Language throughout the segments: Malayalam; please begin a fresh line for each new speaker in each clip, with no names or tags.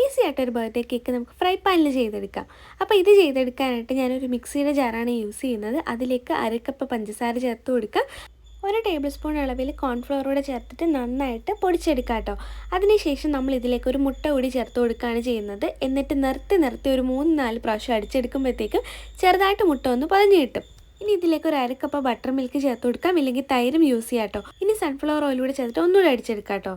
ഈസി ആയിട്ടൊരു ബർത്ത്ഡേ കേക്ക് നമുക്ക് ഫ്രൈ പാനിൽ ചെയ്തെടുക്കാം. അപ്പോൾ ഇത് ചെയ്തെടുക്കാനായിട്ട് ഞാനൊരു മിക്സിയുടെ ജാറാണ് യൂസ് ചെയ്യുന്നത്. അതിലേക്ക് അരക്കപ്പ് പഞ്ചസാര ചേർത്ത് കൊടുക്കുക. ഒരു ടേബിൾ സ്പൂൺ അളവിൽ കോൺഫ്ലവർ കൂടെ ചേർത്തിട്ട് നന്നായിട്ട് പൊടിച്ചെടുക്കാം കേട്ടോ. അതിനുശേഷം നമ്മൾ ഇതിലേക്ക് ഒരു മുട്ട കൂടി ചേർത്ത് കൊടുക്കുകയാണ് ചെയ്യുന്നത്. എന്നിട്ട് നിർത്തി നിർത്തി ഒരു മൂന്ന് നാല് പ്രാവശ്യം അടിച്ചെടുക്കുമ്പോഴത്തേക്കും ചെറുതായിട്ട് മുട്ട ഒന്ന് പതിഞ്ഞ് കിട്ടും. ഇനി ഇതിലേക്ക് ഒരു അരക്കപ്പ് ബട്ടർ മിൽക്ക് ചേർത്ത് കൊടുക്കാം. ഇല്ലെങ്കിൽ തൈരും യൂസ് ചെയ്യാം കേട്ടോ. ഇനി സൺഫ്ലവർ ഓയിൽ കൂടെ ചേർത്തിട്ട് ഒന്നുകൂടെ അടിച്ചെടുക്കാം കേട്ടോ.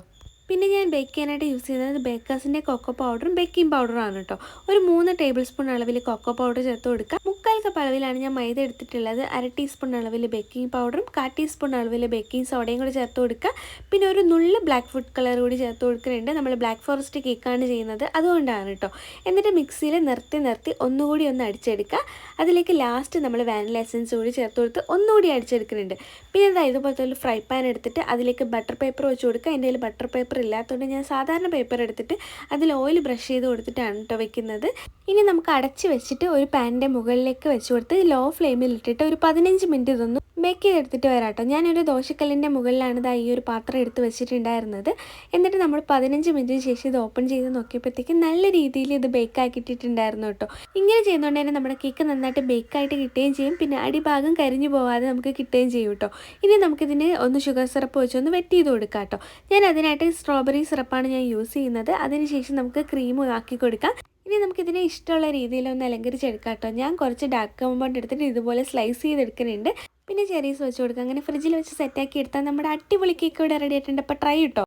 പിന്നെ ഞാൻ ബേക്ക് ചെയ്യാനായിട്ട് യൂസ് ചെയ്യുന്നത് ബേക്കേഴ്സിന്റെ കൊക്കോ പൗഡറും ബേക്കിംഗ് ആണ് കേട്ടോ ഒരു മൂന്ന് ടേബിൾ സ്പൂൺ അളവിൽ കൊക്കോ പൗഡർ ചേർത്ത് കൊടുക്കുക മുക്കാൽ കപ്പ് അളവിലാണ് ഞാൻ മൈദ എടുത്തിട്ടുള്ളത്. അര ടീസ്പൂൺ അളവിൽ ബേക്കിംഗ് പൗഡറും കാ ടീസ്പൂൺ അളവിൽ ബേക്കിംഗ് സോഡയും കൂടി ചേർത്ത് കൊടുക്കുക. പിന്നെ ഒരു നുള്ള് ബ്ലാക്ക് ഫുഡ് കളർ കൂടി ചേർത്ത് കൊടുക്കുന്നുണ്ട്. നമ്മൾ ബ്ലാക്ക് ഫോറസ്റ്റ് കേക്കാണ് ചെയ്യുന്നത്. അതുകൊണ്ടാണ് കേട്ടോ എന്നിട്ട് മിക്സിയിൽ നിർത്തി നിർത്തി ഒന്നുകൂടി ഒന്ന് അടിച്ചെടുക്കുക. അതിലേക്ക് ലാസ്റ്റ് നമ്മൾ വാനില എസൻസ് കൂടി ചേർത്ത് കൊടുത്ത് ഒന്നുകൂടി അടിച്ചെടുക്കുന്നുണ്ട്. പിന്നെ എന്താ ഇതുപോലത്തെ ഒരു ഫ്രൈ പാൻ എടുത്തിട്ട് അതിലേക്ക് ബട്ടർ പേപ്പർ വെച്ച് കൊടുക്കുക. എന്റെ കയ്യിൽ ബട്ടർ പേപ്പർ ഇല്ലാത്തതുകൊണ്ട് ഞാൻ സാധാരണ പേപ്പർ എടുത്തിട്ട് അതിൽ ഓയിൽ ബ്രഷ് ചെയ്ത് കൊടുത്തിട്ടാണ് കേട്ടോ വെക്കുന്നത്. ഇനി നമുക്ക് അടച്ച് വെച്ചിട്ട് ഒരു പാനിന്റെ മുകളിലേക്ക് വെച്ച് കൊടുത്ത് ലോ ഫ്ലെയിമിൽ ഇട്ടിട്ട് ഒരു പതിനഞ്ച് മിനിറ്റ് ഇതൊന്ന് ബേക്ക് ചെയ്തെടുത്തിട്ട് വരാം കേട്ടോ ഞാനൊരു ദോശക്കല്ലിന്റെ മുകളിലാണ് ഇതാ ഈ ഒരു പാത്രം എടുത്ത് വെച്ചിട്ടുണ്ടായിരുന്നത്. എന്നിട്ട് നമ്മൾ പതിനഞ്ച് മിനിറ്റിന് ശേഷം ഇത് ഓപ്പൺ ചെയ്ത് നോക്കിയപ്പോഴത്തേക്കും നല്ല രീതിയിൽ ഇത് ബേക്ക് ആക്കിയിട്ടുണ്ടായിരുന്നു കേട്ടോ. ഇങ്ങനെ ചെയ്യുന്നതുകൊണ്ട് തന്നെ നമ്മുടെ കേക്ക് നന്നായിട്ട് ബേക്കായിട്ട് കിട്ടുകയും ചെയ്യും. പിന്നെ അടിഭാഗം കരിഞ്ഞു പോവാതെ നമുക്ക് കിട്ടുകയും ചെയ്യും കേട്ടോ. ഇനി നമുക്കിതിന് ഒന്ന് ഷുഗർ സിറപ്പ് വെച്ച് ഒന്ന് വെറ്റ് ചെയ്ത് കൊടുക്കാം കേട്ടോ. ഞാൻ അതിനായിട്ട് സ്ട്രോബെറി സിറപ്പാണ് ഞാൻ യൂസ് ചെയ്യുന്നത്. അതിനുശേഷം നമുക്ക് ക്രീം ആക്കി കൊടുക്കാം. ഇനി നമുക്കിതിനെ ഇഷ്ടമുള്ള രീതിയിൽ ഒന്ന് അലങ്കരിച്ചെടുക്കാം കേട്ടോ. ഞാൻ കുറച്ച് ഡാർക്ക് കമ്പൗണ്ട് എടുത്തിട്ട് ഇതുപോലെ സ്ലൈസ് ചെയ്തെടുക്കുന്നുണ്ട്. പിന്നെ ചെറീസ് വെച്ച് കൊടുക്കുക അങ്ങനെ ഫ്രിഡ്ജിൽ വെച്ച് സെറ്റാക്കി എടുത്താൽ നമ്മുടെ അടിപൊളി കേക്ക് ഇവിടെ റെഡി ആയിട്ടുണ്ട്. അപ്പോൾ ട്രൈ കിട്ടോ